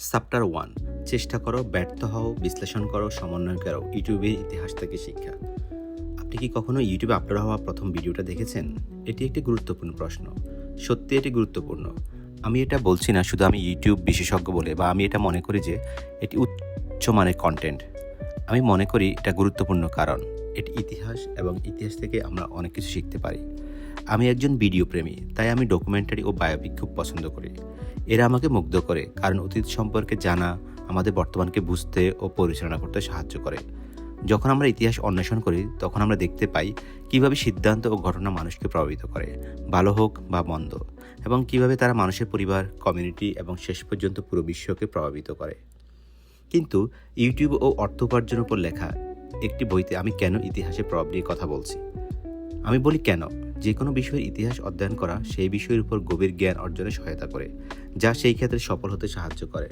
Chapter one চেষ্টা করো, ব্যর্থ হও, বিশ্লেষণ করো, সমন্বয় করো। ইউটিউবের ইতিহাস থেকে শিক্ষা। আপনি কি কখনো ইউটিউবে আপলোড হওয়া প্রথম ভিডিওটা দেখেছেন? এটি একটি গুরুত্বপূর্ণ প্রশ্ন। সত্যি এটি গুরুত্বপূর্ণ। আমি এটা বলছি না শুধু আমি ইউটিউব বিশেষজ্ঞ বলে বা আমি এটা মনে করি যে এটি উচ্চমানের কন্টেন্ট আমি মনে করি এটা গুরুত্বপূর্ণ কারণ এটি ইতিহাস এবং ইতিহাস থেকে আমরা অনেক কিছু শিখতে পারি। আমি একজন ভিডিও প্রেমী, তাই আমি ডকুমেন্টারি ও বায়োপিক খুব পছন্দ করি। এরা আমাকে মুগ্ধ করে, কারণ অতীত সম্পর্কে জানা, আমাদের বর্তমানকে বুঝতে ও পরিচালনা করতে সাহায্য করে। যখন আমরা ইতিহাস অন্বেষণ করি, তখন আমরা দেখতে পাই কীভাবে সিদ্ধান্ত ও ঘটনা মানুষকে প্রভাবিত করে, ভালো হোক বা মন্দ, এবং কীভাবে তারা মানুষের পরিবার কমিউনিটি এবং শেষ পর্যন্ত পুরো বিশ্বকে প্রভাবিত করে। কিন্তু ইউটিউব ও অর্থ উপার্জনের উপর লেখা একটি বইতে আমি কেন ইতিহাসের প্রভাব নিয়ে কথা বলছি? আমি বলি কেন? যে কোনো বিষয়ের ইতিহাস অধ্যয়ন করা সেই বিষয়ের উপর গভীর জ্ঞান অর্জনে সহায়তা করে, যা সেই ক্ষেত্রে সফল হতে সাহায্য করে।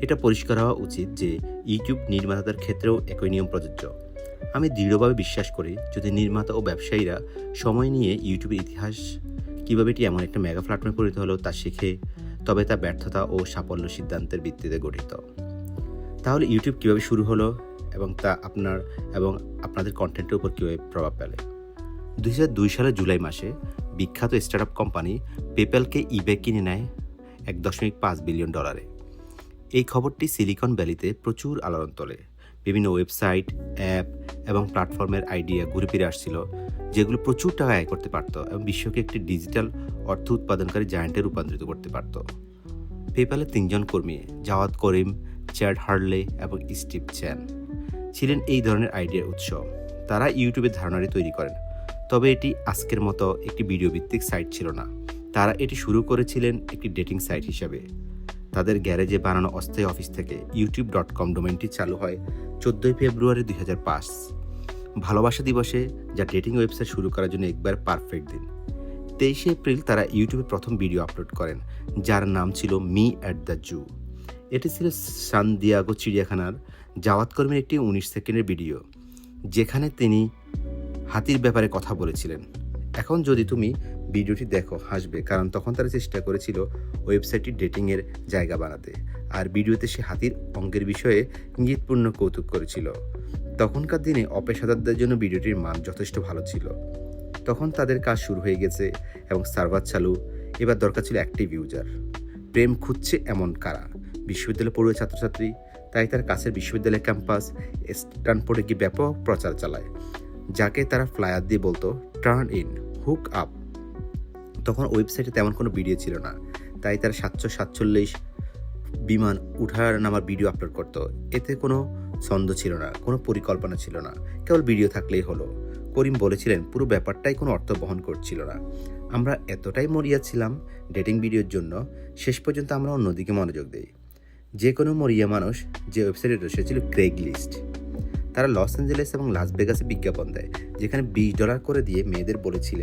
এটা পরিষ্কার হওয়া উচিত যে ইউটিউব নির্মাতাদের ক্ষেত্রেও একই নিয়ম প্রযোজ্য। আমি দৃঢ়ভাবে বিশ্বাস করি, যদি নির্মাতা ও ব্যবসায়ীরা সময় নিয়ে ইউটিউবের ইতিহাস কীভাবে এটি এমন একটা মেগা প্ল্যাটফর্মে পরিণত হলো তা শিখে, তবে তা ব্যর্থতা ও সাফল্য সিদ্ধান্তের ভিত্তিতে গঠিত। তাহলে ইউটিউব কীভাবে শুরু হলো এবং তা আপনার এবং আপনাদের কন্টেন্টের উপর কীভাবে প্রভাব ফেলে? দুই সালের জুলাই মাসে বিখ্যাত স্টার্টআপ কোম্পানি পেপ্যালকে ইবে কিনে নেয় এক দশমিক পাঁচ বিলিয়ন ডলারে। এই খবরটি সিলিকন ভ্যালিতে প্রচুর আলোড়ন তোলে। বিভিন্ন ওয়েবসাইট, অ্যাপ এবং প্ল্যাটফর্মের আইডিয়া ঘুরে ফিরে আসছিল, যেগুলো প্রচুর টাকা আয় করতে পারত এবং বিশ্বকে একটি ডিজিটাল অর্থ উৎপাদনকারী জায়ান্টে রূপান্তরিত করতে পারত। পেপ্যালের তিনজন কর্মী জাওয়াদ করিম, চ্যাড হার্লে এবং স্টিভ চ্যান, ছিলেন এই ধরনের আইডিয়ার উৎস। তারা ইউটিউবের ধারণাটি তৈরি করেন। তবে এটি আজকের মতো একটি ভিডিও ভিত্তিক সাইট ছিল না। তারা এটি শুরু করেছিলেন একটি ডেটিং সাইট হিসাবে। তাদের গ্যারেজে বানানো অস্থায়ী অফিস থেকে ইউটিউব ডট কম ডোমেনটি চালু হয় চোদ্দোই ফেব্রুয়ারি দুই হাজার পাঁচ। ভালোবাসা দিবসে যা ডেটিং ওয়েবসাইট শুরু করার জন্য একবার পারফেক্ট দিন। তেইশে এপ্রিল তারা ইউটিউবে প্রথম ভিডিও আপলোড করেন, যার নাম ছিল মি অ্যাট দ্য জু। এটি ছিল সান দিয়াগো চিড়িয়াখানার জাওয়াত কর্মীর একটি উনিশ সেকেন্ডের ভিডিও, যেখানে তিনি হাতির ব্যাপারে কথা বলেছিলেন। এখন যদি তুমি ভিডিওটি দেখো, হাসবে, কারণ তখন তারা চেষ্টা করেছিল ওয়েবসাইটটি ডেটিংয়ের জায়গা বানাতে, আর ভিডিওতে সে হাতির অঙ্গের বিষয়ে ইঙ্গিতপূর্ণ কৌতুক করেছিল। তখনকার দিনে অপেশাদারদের জন্য ভিডিওটির মান যথেষ্ট ভালো ছিল। তখন তাদের কাজ শুরু হয়ে গেছে এবং সার্ভার চালু। এবার দরকার ছিল অ্যাক্টিভ ইউজার। প্রেম খুঁজছে এমন কারা? বিশ্ববিদ্যালয় পড়ুয়া ছাত্রছাত্রী, তাই তার কাছের বিশ্ববিদ্যালয় ক্যাম্পাস, স্ট্যানফোর্ডে গিয়ে ব্যাপক প্রচার চালায়। যাকে তারা ফ্লায়ার দিয়ে বলতো টার্ন ইন হুক আপ তখন ওয়েবসাইটে তেমন কোনো ভিডিও ছিল না। তাই তারা সাতশো সাতচল্লিশ বিমান উঠার নামার ভিডিও আপলোড করতো। এতে কোনো ছন্দ ছিল না, কোনো পরিকল্পনা ছিল না। কেবল ভিডিও থাকলেই হলো। করিম বলেছিলেন, পুরো ব্যাপারটাই কোনো অর্থ বহন করছিল না। আমরা এতটাই মরিয়া ছিলাম ডেটিং ভিডিওর জন্য, শেষ পর্যন্ত আমরা অন্যদিকে মনোযোগ দিই। যে কোনো মরিয়া মানুষ যে ওয়েবসাইটে রয়েছে ক্রেগ লিস্ট তারা লস অ্যাঞ্জেলেস এবং লাস ভেগাসে বিজ্ঞাপন দেয়, যেখানে বিশ ডলার করে দিয়ে মেয়েদের বলেছিল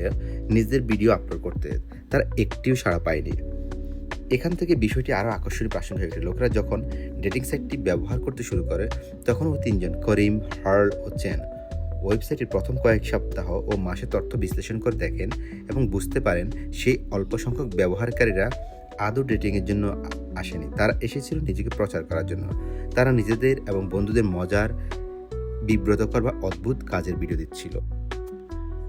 নিজেদের ভিডিও আপলোড করতে। তারা একটিও সাড়া পায়নি। এখান থেকে বিষয়টি আরও আকর্ষণীয় প্রাসঙ্গ হয়ে ওঠে। লোকেরা যখন ডেটিং সাইটটি ব্যবহার করতে শুরু করে, তখন ওই তিনজন, করিম, হার্ল ও চেন, ওয়েবসাইটের প্রথম কয়েক সপ্তাহ ও মাসে তথ্য বিশ্লেষণ করে দেখেন এবং বুঝতে পারেন সেই অল্প সংখ্যক ব্যবহারকারীরা আদৌ ডেটিংয়ের জন্য আসেনি। তারা এসেছিল নিজেকে প্রচার করার জন্য। তারা নিজেদের এবং বন্ধুদের মজার বিব্রতকর বা অদ্ভুত কাজের ভিডিও দিচ্ছিল।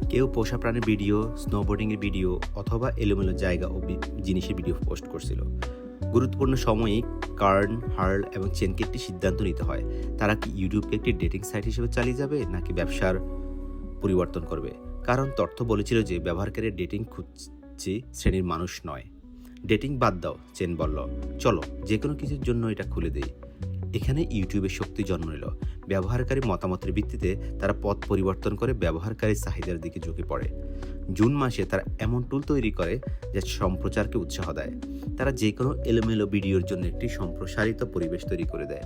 কেউ পোষা প্রাণীর ভিডিও স্নোবোর্ডিংয়ের ভিডিও অথবা এলোমেলো জায়গা ও জিনিসের ভিডিও পোস্ট করছিল। গুরুত্বপূর্ণ সময়ে কার্ন, হার্ল এবং চেনকে একটি সিদ্ধান্ত নিতে হয়, তারা কি ইউটিউবকে একটি ডেটিং সাইট হিসেবে চালিয়ে যাবে নাকি ব্যবসার পরিবর্তন করবে? কারণ তথ্য বলেছিল যে ব্যবহারকারীর ডেটিং খুঁজছে শ্রেণির মানুষ নয়। ডেটিং বাদ দাও, চেন বলল। চলো যে কোনো কিছুর জন্য এটা খুলে দেই। এখানে ইউটিউবের শক্তি জন্ম নিল। ব্যবহারকারী মতামতের ভিত্তিতে তারা পথ পরিবর্তন করে ব্যবহারকারীর চাহিদার দিকে ঝুঁকে পড়ে। জুন মাসে তারা এমন টুল তৈরি করে যা সম্প্রচারকে উৎসাহ দেয়। তারা যে কোনো এলোমেলো ভিডিওর জন্য একটি সম্প্রসারিত পরিবেশ তৈরি করে দেয়,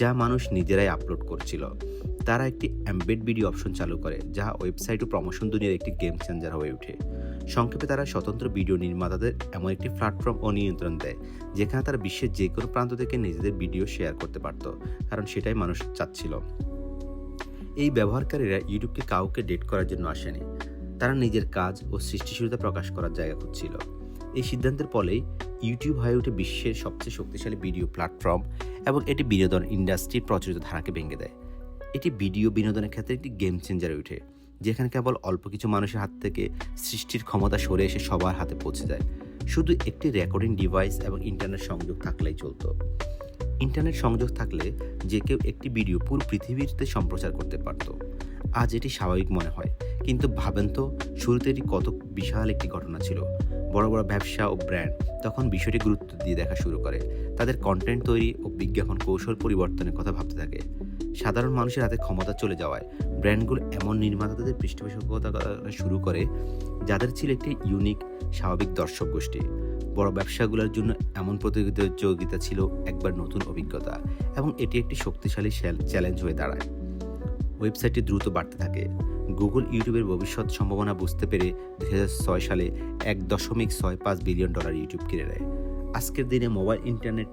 যা মানুষ নিজেরাই আপলোড করছিল। তারা একটি অ্যাম্বেড ভিডিও অপশন চালু করে, যা ওয়েবসাইট ও প্রমোশন দুনিয়ার একটি গেম চেঞ্জার হয়ে ওঠে। সংক্ষেপে তারা স্বতন্ত্র ভিডিও নির্মাতাদের এমন একটি প্ল্যাটফর্ম ও নিয়ন্ত্রণ দেয়, যেখানে তারা বিশ্বের যে কোনো প্রান্ত থেকে নিজেদের ভিডিও শেয়ার করতে পারত, কারণ সেটাই মানুষ চাচ্ছিল। এই ব্যবহারকারীরা ইউটিউবকে কাউকে ডেট করার জন্য আসেনি, তারা নিজের কাজ ও সৃষ্টিশীলতা প্রকাশ করার জায়গা খুঁজছিল। এই সিদ্ধান্তের ফলেই ইউটিউব হয়ে ওঠে বিশ্বের সবচেয়ে শক্তিশালী ভিডিও প্ল্যাটফর্ম এবং এটি বিনোদন ইন্ডাস্ট্রির প্রচলিত ধারাকে ভেঙে দেয়। এটি ভিডিও বিনোদনের ক্ষেত্রে একটি গেম চেঞ্জার ওঠে। যেখানে কেবল অল্প কিছু মানুষের হাত থেকে সৃষ্টির ক্ষমতা সরে এসে সবার হাতে পৌঁছে যায়। শুধু একটি রেকর্ডিং ডিভাইস এবং ইন্টারনেট সংযোগ থাকলেই চলতো। ইন্টারনেট সংযোগ থাকলে যে কেউ একটি ভিডিও পুরো পৃথিবীতে সম্প্রচার করতে পারত। আজ এটি স্বাভাবিক মনে হয়, কিন্তু ভাবেন তো, শুরুতে এটি কত বিশাল একটি ঘটনা ছিল। বড় বড় ব্যবসা ও ব্র্যান্ড তখন বিষয়টি গুরুত্ব দিয়ে দেখা শুরু করে। তাদের কন্টেন্ট তৈরি ও বিজ্ঞাপন কৌশল পরিবর্তনের কথা ভাবতে থাকে। সাধারণ মানুষের হাতে ক্ষমতা চলে যাওয়ায় ব্র্যান্ডগুলো এমন নির্মাতাদের পৃষ্ঠপোষকতা শুরু করে, যাদের ছিল একটি ইউনিক স্বাভাবিক দর্শক গোষ্ঠী। বড় ব্যবসাগুলোর জন্য এমন প্রতিযোগিতা ছিল একবার নতুন অভিজ্ঞতা এবং এটি একটি শক্তিশালী চ্যালেঞ্জ হয়ে দাঁড়ায়। ওয়েবসাইটটি দ্রুত বাড়তে থাকে। গুগল, ইউটিউবের ভবিষ্যৎ সম্ভাবনা বুঝতে পেরে দু সালে এক দশমিক ছয় পাঁচ বিলিয়ন ডলার ইউটিউব কিনে নেয়। আজকের দিনে মোবাইল ইন্টারনেট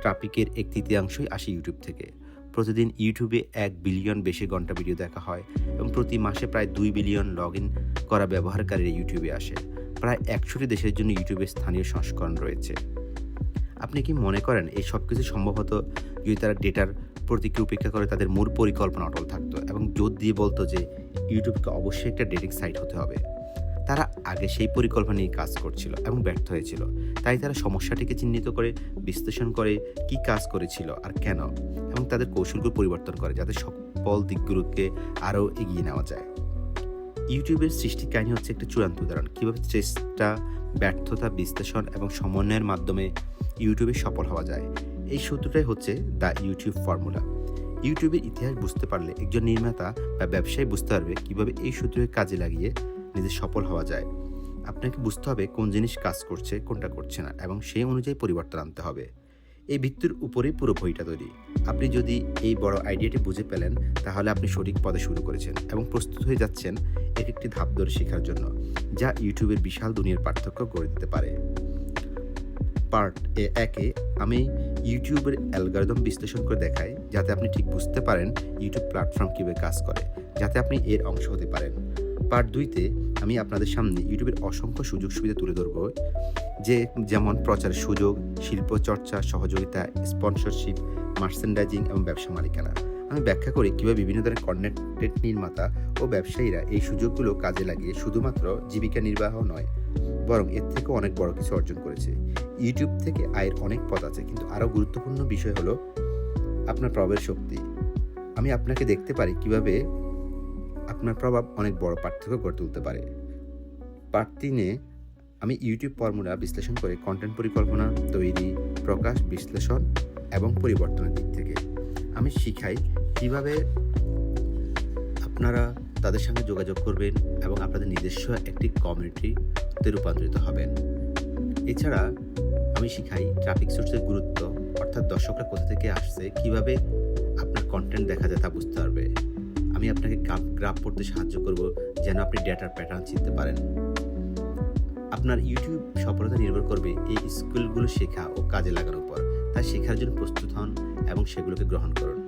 ট্রাফিকের এক তৃতীয়াংশই আসে ইউটিউব থেকে। প্রতিদিন ইউটিউবে এক বিলিয়ন বেশি ঘণ্টা ভিডিও দেখা হয় এবং প্রতি মাসে প্রায় দুই বিলিয়ন লগ ইন করা ব্যবহারকারীরা ইউটিউবে আসে। প্রায় একশোটি দেশের জন্য ইউটিউবের স্থানীয় সংস্করণ রয়েছে। আপনি কি মনে করেন এই সব কিছু সম্ভবত যদি তারা ডেটার প্রতি কি উপেক্ষা করে তাদের মূল পরিকল্পনা অটল থাকতো এবং জোর দিয়ে বলতো যে ইউটিউবকে অবশ্যই একটা ডেটিং সাইট হতে হবে? তারা আগে সেই পরিকল্পনা নিয়ে কাজ করছিল এবং ব্যর্থ হয়েছিল। তাই তারা সমস্যাটিকে চিহ্নিত করে, বিশ্লেষণ করে কি কাজ করেছিল আর কেন? এবং তাদের কৌশলগুলো পরিবর্তন করে যাতে সকল দিকগুলোকে আরও এগিয়ে নেওয়া যায়। ইউটিউবের সৃষ্টি কাহিনী হচ্ছে একটি চূড়ান্ত উদাহরণ। কীভাবে চেষ্টা, ব্যর্থতা, বিশ্লেষণ এবং সমন্বয়ের মাধ্যমে ইউটিউবে সফল হওয়া যায়। এই সূত্রটাই হচ্ছে দ্য ইউটিউব ফর্মুলা। ইউটিউবের ইতিহাস বুঝতে পারলে একজন নির্মাতা বা ব্যবসায়ী বুঝতে পারবে কীভাবে এই সূত্রকে কাজে লাগিয়ে নিজে সফল হওয়া যায়। আপনাকে বুঝতে হবে কোন জিনিস কাজ করছে, কোনটা করছে না এবং সেই অনুযায়ী পরিবর্তন আনতে হবে। এই ভিত্তির উপরেই পুরো বইটা তৈরি। আপনি যদি এই বড় আইডিয়াটি বুঝে পেলেন, তাহলে আপনি সঠিক পদে শুরু করেছেন এবং প্রস্তুত হয়ে যাচ্ছেন এক একটি ধাপ ধরে শেখার জন্য, যা ইউটিউবের বিশাল দুনিয়ার পার্থক্য গড়ে দিতে পারে। পার্ট এ একে আমি ইউটিউবের অ্যালগারিদম বিশ্লেষণ করে দেখাই, যাতে আপনি ঠিক বুঝতে পারেন ইউটিউব প্ল্যাটফর্ম কীভাবে কাজ করে, যাতে আপনি এর অংশ হতে পারেন। পার্ট দুইতে আমি আপনাদের সামনে ইউটিউবের অসংখ্য সুযোগ সুবিধা তুলে ধরব, যে যেমন প্রচারের সুযোগ, শিল্প চর্চা, সহযোগিতা স্পন্সরশিপ মার্চেন্ডাইজিং এবং ব্যবসা মালিকানা। আমি ব্যাখ্যা করি কীভাবে বিভিন্ন ধরনের কন্টেন্ট নির্মাতা ও ব্যবসায়ীরা এই সুযোগগুলো কাজে লাগিয়ে শুধুমাত্র জীবিকা নির্বাহ নয়, বরং এর থেকেও অনেক বড় কিছু অর্জন করেছে। ইউটিউব থেকে আয়ের অনেক পথ আছে, কিন্তু আরও গুরুত্বপূর্ণ বিষয় হলো আপনার প্রভাবের শক্তি। আমি আপনাকে দেখতে পারি কীভাবে আপনার প্রভাব অনেক বড় পার্থক্য গড়ে তুলতে পারে। পার্ট তিনে আমি ইউটিউব ফর্মুলা বিশ্লেষণ করে কন্টেন্ট পরিকল্পনা, তৈরি, প্রকাশ, বিশ্লেষণ এবং পরিবর্তনের দিক থেকে আমি শিখাই কীভাবে আপনারা তাদের সঙ্গে যোগাযোগ করবেন এবং আপনাদের নিজস্ব একটি কমিউনিটিতে রূপান্তরিত হবেন। এছাড়া আমি শিখাই ট্রাফিক সোর্সের গুরুত্ব, অর্থাৎ দর্শকরা কোথা থেকে আসছে, কীভাবে আপনার কন্টেন্ট দেখা যায় তা বুঝতে পারবে। আমি আপনাকে গ্রাফ পড়তে সাহায্য করব যেন আপনি ডেটার প্যাটার্ন চিনতে পারেন। আপনার ইউটিউব সফলতা নির্ভর করবে এই স্কিলগুলো শেখা ও কাজে লাগানোর উপর। তাই শেখার জন্য প্রস্তুত হন এবং সেগুলোকে গ্রহণ করুন।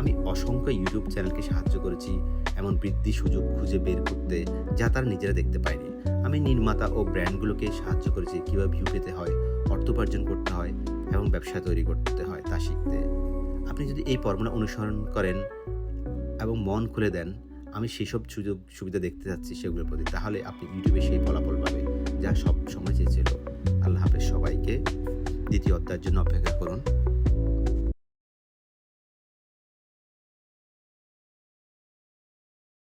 আমি অসংখ্য ইউটিউব চ্যানেলকে সাহায্য করেছি এমন বৃদ্ধি সুযোগ খুঁজে বের করতে যা তারা নিজেরা দেখতে পায়নি। আমি নির্মাতা ও ব্র্যান্ডগুলোকে সাহায্য করেছি কীভাবে ভিউ পেতে হয়, অর্থ উপার্জন করতে হয় এবং ব্যবসা তৈরি করতে হয় তা শিখতে। আপনি যদি এই ফর্মুলা অনুসরণ করেন এবং মন খুলে দেন, আমি সেসব সুযোগ, সুবিধা দেখতে চাচ্ছি সেগুলোর প্রতি। তাহলে আপনি ইউটিউবে সেই ফলাফল পাবে যা সব সময় চেয়েছিল। আল্লাহ হাফেজ সবাইকে দ্বিতীয় অধ্যায়ের জন্য অপেক্ষা করুন।